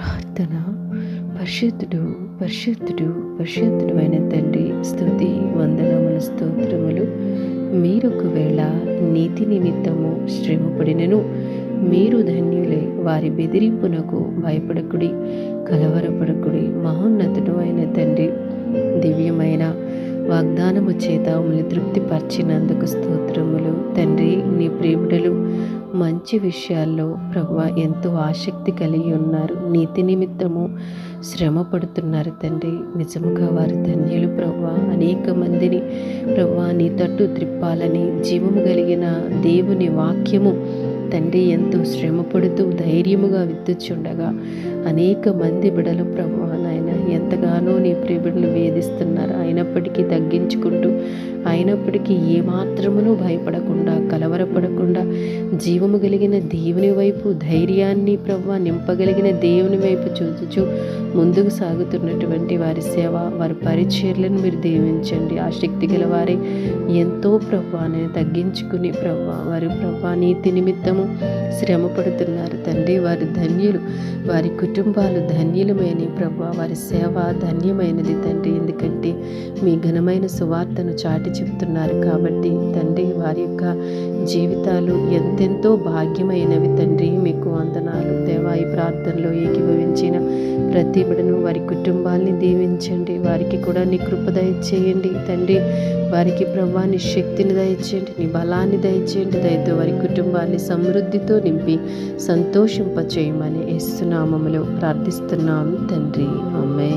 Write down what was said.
ప్రార్థన. పరిశుద్ధుడు పరిశుద్ధుడు పరిశుద్ధుడు అయిన తండ్రి స్థుతి వందనములు స్తోత్రములు. మీరొకవేళ నీతి నిమిత్తము శ్రమపడినను మీరు ధన్యులే. వారి బెదిరింపునకు భయపడకుడి కలవరపడకుడి. మహోన్నతుడు అయిన తండ్రి దివ్యమైన వాగ్దానము చేత మమ్మల్ని తృప్తిపరిచినందుకు స్తోత్రములు. తండ్రి నీ ప్రేమిడలు మంచి విషయాల్లో ప్రభు ఎంతో ఆసక్తి కలిగి ఉన్నారు. నీతి నిమిత్తము శ్రమ పడుతున్నారు తండ్రి. నిజముగా వారి ధన్యులు ప్రభు. అనేక మందిని ప్రభు నీ తట్టు త్రిప్పాలని జీవము కలిగిన దేవుని వాక్యము తండ్రి ఎంతో శ్రమపడుతూ ధైర్యముగా విత్తుచుండగా అనేక మంది బిడలు ప్రభు నాయన ఎంతగానో నీ ప్రియబిడలు వేధిస్తున్నారు. అయినప్పటికీ తగ్గించుకుంటూ అయినప్పటికీ ఏమాత్రమును భయపడకుండా కలవరపడకుండా జీవము కలిగిన దేవుని వైపు ధైర్యాన్ని ప్రవ్వ నింపగలిగిన దేవుని వైపు చూచుచు ముందుకు సాగుతున్నటువంటి వారి సేవ వారి పరిచర్లను మీరు దీవించండి. ఆ శక్తి గల వారి ఎంతో ప్రవ్వాని తగ్గించుకుని ప్రవ్వ వారి ప్రవ్వా నీతి నిమిత్తము శ్రమ పడుతున్నారు తండ్రి వారి ధన్యులు వారి కుటుంబాలు ధన్యులమైన ప్రవ్వ వారి సేవ ధన్యమైనది తండ్రి. ఎందుకంటే మీ ఘనమైన సువార్తను చాటి చెప్తున్నారు కాబట్టి తండ్రి వారి యొక్క జీవితాలు ఎంతెంతో భాగ్యమైనవి తండ్రి. మీకు వందనాలు. దేవా ఈ ప్రార్థనలో ఏకీభవించిన ప్రతి బిడను వారి కుటుంబాల్ని దీవించండి. వారికి కూడా నీ కృప దయచేయండి. తండ్రి వారికి ప్రభా నీ శక్తిని దయచేయండి. నీ బలాన్ని దయచేయండి. దయతో వారి కుటుంబాన్ని సమృద్ధితో నింపి సంతోషింపచేయమని ఇస్తున్నామములో ప్రార్థిస్తున్నాం తండ్రి. అమ్మే